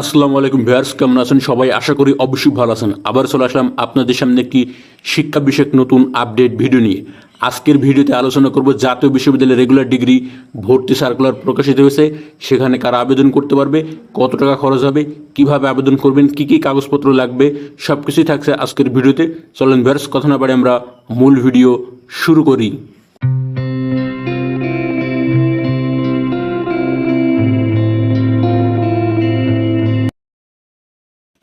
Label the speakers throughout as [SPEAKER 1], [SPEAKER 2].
[SPEAKER 1] আসসালামু আলাইকুম ভিউয়ার্স, কেমন আছেন সবাই? আশা করি অবশ্যই ভালো আছেন। আবার চলে আসলাম আপনাদের সামনে একটি শিক্ষা বিষয়ক নতুন আপডেট ভিডিও নিয়ে। আজকের ভিডিওতে আলোচনা করব জাতীয় বিশ্ববিদ্যালয়ের রেগুলার ডিগ্রি ভর্তি সার্কুলার প্রকাশিত হয়েছে। সেখানে কারা আবেদন করতে পারবে, কত টাকা খরচ হবে, কীভাবে আবেদন করবেন, কি কি কাগজপত্র লাগবে সব কিছুই থাকছে আজকের ভিডিওতে। চলেন ভিউয়ার্স, কথা না পারে আমরা মূল ভিডিও শুরু করি।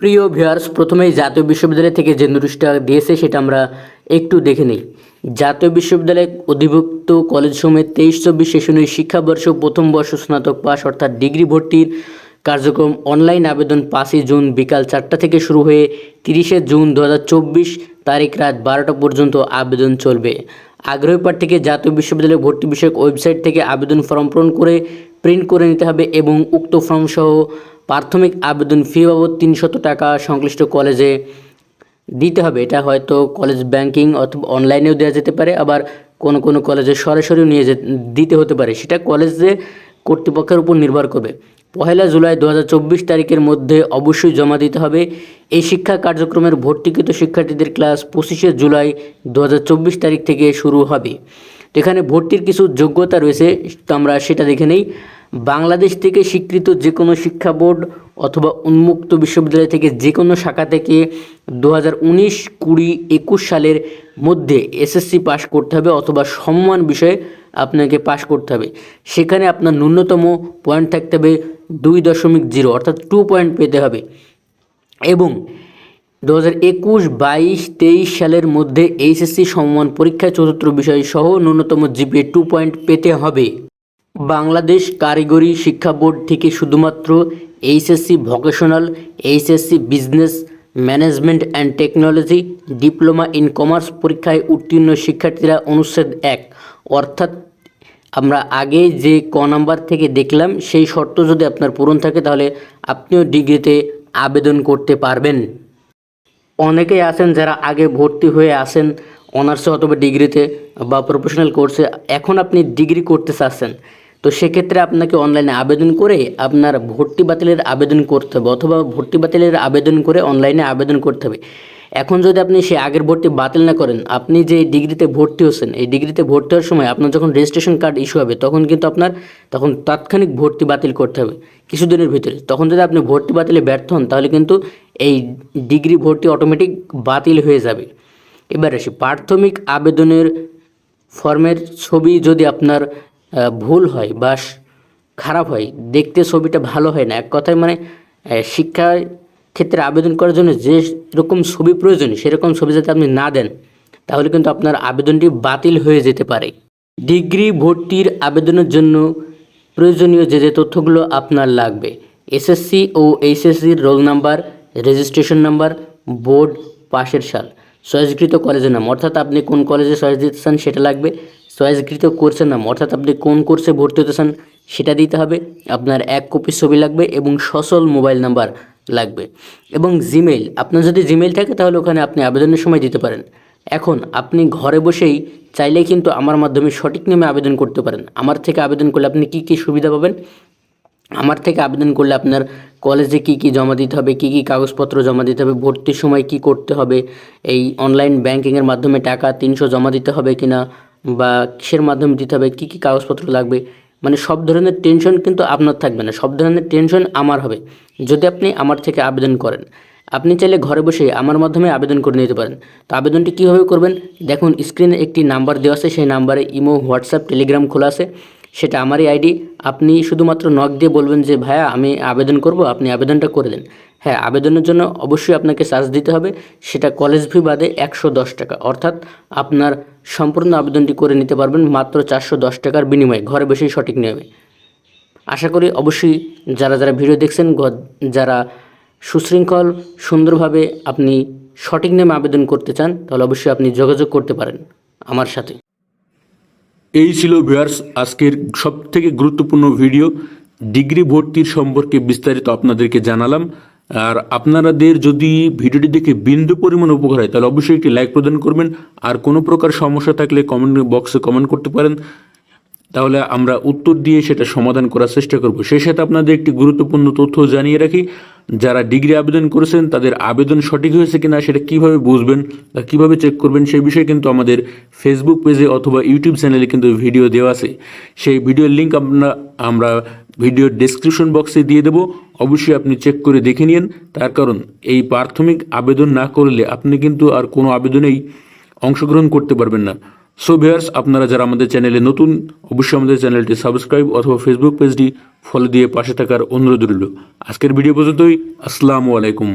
[SPEAKER 2] প্রিয় ভিউয়ার্স, প্রথমেই জাতীয় বিশ্ববিদ্যালয় থেকে যে নোটিশটা দিয়েছে সেটা আমরা একটু দেখে নিই। জাতীয় বিশ্ববিদ্যালয় অধিভুক্ত কলেজ কলেজসমূহে তেইশ, চব্বিশ সেশনের শিক্ষাবর্ষ প্রথম বর্ষ স্নাতক পাস অর্থাৎ ডিগ্রি ভর্তির কার্যক্রম অনলাইন আবেদন পাঁচই জুন বিকাল চারটা থেকে শুরু হয়ে তিরিশে জুন দু হাজার চব্বিশ তারিখ রাত বারোটা পর্যন্ত আবেদন চলবে। আগ্রহী প্রার্থীকে জাতীয় বিশ্ববিদ্যালয় ভর্তি বিষয়ক ওয়েবসাইট থেকে আবেদন ফর্ম পূরণ করে প্রিন্ট করে নিতে হবে এবং উক্ত ফর্ম সহ প্রাথমিক আবেদন ফি বাবদ তিনশত টাকা সংশ্লিষ্ট কলেজে দিতে হবে। এটা হয়তো কলেজ ব্যাংকিং অথবা অনলাইনেও দেওয়া যেতে পারে, আবার কোনো কোনো কলেজে সরাসরিও নিয়ে যে দিতে হতে পারে। সেটা কলেজে কর্তৃপক্ষের উপর নির্ভর করবে। পহেলা জুলাই দু হাজার চব্বিশ তারিখের মধ্যে অবশ্যই জমা দিতে হবে। এই শিক্ষা কার্যক্রমের ভর্তিকৃত শিক্ষার্থীদের ক্লাস পঁচিশে জুলাই দু হাজার চব্বিশ তারিখ থেকে শুরু হবে। এখানে ভর্তির কিছু যোগ্যতা রয়েছে, তো আমরা সেটা দেখে নেই। বাংলাদেশ থেকে স্বীকৃত যে কোনো শিক্ষা বোর্ড অথবা উন্মুক্ত বিশ্ববিদ্যালয় থেকে যে কোনো শাখা থেকে দু হাজার উনিশ কুড়ি একুশ সালের মধ্যে এসএসসি পাশ করতে হবে অথবা সম্মান বিষয়ে আপনাকে পাশ করতে হবে। সেখানে আপনার ন্যূনতম পয়েন্ট থাকতে হবে দুই দশমিক জিরো, অর্থাৎ টু পয়েন্ট পেতে হবে। এবং দু হাজার একুশ, বাইশ, তেইশ সালের মধ্যে এইচএসসি সমমান পরীক্ষায় চতুর্থ বিষয় সহ ন্যূনতম জিপিএ টু পয়েন্ট পেতে হবে। বাংলাদেশ কারিগরি শিক্ষা বোর্ড থেকে শুধুমাত্র HSC vocational, HSC business, management and technology, diploma in commerce পরীক্ষায় উত্তীর্ণ শিক্ষার্থীরা অনুচ্ছেদ এক। অর্থাৎ আমরা আগে যে ক নাম্বার থেকে দেখলাম, সেই শর্ত যদি আপনার পূরণ থাকে, তাহলে আপনিও ডিগ্রিতে আবেদন করতে পারবেন। অনেকেই আছেন যারা আগে ভর্তি হয়ে আসেন অনার্সে অথবা ডিগ্রিতে বা প্রফেশনাল কোর্সে এখন আপনি ডিগ্রি করতে চাচ্ছেন। তো সেক্ষেত্রে আপনাকে অনলাইনে আবেদন করে আপনার ভর্তি বাতিলের আবেদন করতে হবে অথবা ভর্তি বাতিলের আবেদন করে অনলাইনে আবেদন করতে হবে। এখন যদি আপনি সে আগের ভর্তি বাতিল না করেন, আপনি যে ডিগ্রিতে ভর্তি হচ্ছেন, এই ডিগ্রিতে ভর্তি হওয়ার সময় আপনার যখন রেজিস্ট্রেশন কার্ড ইস্যু হবে, তখন কিন্তু আপনার, তখন তাৎক্ষণিক ভর্তি বাতিল করতে হবে। কিছুদিনের ভিতরে। তখন যদি আপনি ভর্তি বাতিলে ব্যর্থ হন, তাহলে কিন্তু এই ডিগ্রি ভর্তি অটোমেটিক বাতিল হয়ে যাবে। এবার আসি, প্রাথমিক আবেদনের ফর্মের ছবি যদি আপনার ভুল হয় বা খারাপ হয়, দেখতে ছবিটা ভালো হয় না, এক কথায় মানে শিক্ষা ক্ষেত্রে আবেদন করার জন্য যে রকম ছবি প্রয়োজন, সেরকম ছবি যদি আপনি না দেন, তাহলে কিন্তু আপনার আবেদনটি বাতিল হয়ে যেতে পারে। ডিগ্রি ভর্তির আবেদনের জন্য প্রয়োজনীয় যে যে তথ্যগুলো আপনার লাগবে, এসএসসি ও এইচএসসির roll number registration number, board, পাশের সাল। চয়েসকৃত কলেজের নাম, অর্থাৎ আপনি কোন কলেজে চয়েস দিতে চান সেটা লাগবে। চয়েসকৃত কোর্সের নাম, অর্থাৎ আপনি কোন কোর্সে ভর্তি হতে চান সেটা দিতে হবে। আপনার এক কপি ছবি লাগবে এবং সচল মোবাইল নাম্বার লাগবে। এবং জিমেইল, আপনার যদি জিমেইল থাকে তাহলে ওখানে আপনি আবেদনের সময় দিতে পারেন। এখন আপনি ঘরে বসেই চাইলেই কিন্তু আমার মাধ্যমে সঠিক নিয়মে আবেদন করতে পারেন। আমার থেকে আবেদন করলে আপনি কী কী সুবিধা পাবেন? আমার থেকে আবেদন করলে আপনার কলেজে কি কি জমা দিতে হবে, কি কি কাগজপত্র জমা দিতে হবে, ভর্তির সময় কি করতে হবে, এই অনলাইন ব্যাংকিংয়ের মাধ্যমে টাকা তিনশো জমা দিতে হবে কিনা বা কিসের মাধ্যমে দিতে হবে, কি কি কাগজপত্র লাগবে মানে সব ধরনের টেনশন কিন্তু আপনার থাকবে না, সব ধরনের টেনশন আমার হবে। যদি আপনি আমার থেকে আবেদন করেন, আপনি চাইলে ঘরে বসে আমার মাধ্যমে আবেদন করে নিতে পারেন। তো আবেদনটি কীভাবে করবেন? দেখুন স্ক্রিনে একটি নাম্বার দেওয়া আছে, সেই নাম্বারে ইমো হোয়াটসঅ্যাপ টেলিগ্রাম খোলা আছে। সেটা আমারই আইডি। আপনি শুধুমাত্র নক দিয়ে বলবেন যে, ভাইয়া, আমি আবেদন করব, আপনি আবেদনটা করে দেন। হ্যাঁ আবেদনের জন্য অবশ্যই আপনাকে চার্জ দিতে হবে। সেটা কলেজ ফি বাদে একশো দশ টাকা। অর্থাৎ আপনার সম্পূর্ণ আবেদনটি করে নিতে পারবেন মাত্র চারশো দশ টাকার বিনিময়ে, ঘরে বসেই সঠিক নিয়মে। আশা করি অবশ্যই যারা যারা ভিডিও দেখছেন যারা সুশৃঙ্খল, সুন্দরভাবে আপনি সঠিক নিয়মে আবেদন করতে চান, তাহলে অবশ্যই আপনি যোগাযোগ করতে পারেন আমার সাথে।
[SPEAKER 1] এই ছিল ভিউয়ার্স আজকের সবথেকে গুরুত্বপূর্ণ ভিডিও। ডিগ্রি ভর্তির সম্পর্কে বিস্তারিত আপনাদেরকে জানালাম। আর আপনাদের যদি ভিডিওটি দেখে বিন্দু পরিমাণ উপকার হয়, তাহলে অবশ্যই একটি লাইক প্রদান করবেন। আর কোনো প্রকার সমস্যা থাকলে কমেন্ট বক্সে কমেন্ট করতে পারেন। তাহলে আমরা উত্তর দিয়ে সেটা সমাধান করার চেষ্টা করব। সেই সাথে আপনাদের একটি গুরুত্বপূর্ণ তথ্য জানিয়ে রাখি। যারা ডিগ্রি আবেদন করেছেন, তাদের আবেদন সঠিক হয়েছে কিনা সেটা কীভাবে বুঝবেন বা কীভাবে চেক করবেন সেই বিষয়ে কিন্তু আমাদের ফেসবুক পেজে অথবা ইউটিউব চ্যানেলে কিন্তু ভিডিও দেওয়া আছে। সেই ভিডিওর লিঙ্ক আমরা আমরা ভিডিওর ডেসক্রিপশন বক্সে দিয়ে দেবো। অবশ্যই আপনি চেক করে দেখে নিন। তার কারণ, এই প্রাথমিক আবেদন না করলে আপনি কিন্তু আর কোনো আবেদনেই অংশগ্রহণ করতে পারবেন না। সো ভিউয়ার্স আপনারা যারা আমাদের চ্যানেলে নতুন, অবশ্যই আমাদের চ্যানেলটি সাবস্ক্রাইব অথবা ফেসবুক পেজটি ফলো দিয়ে পাশে থাকার অনুরোধ রইল। আজকের ভিডিও পর্যন্তই। আসসালামু আলাইকুম।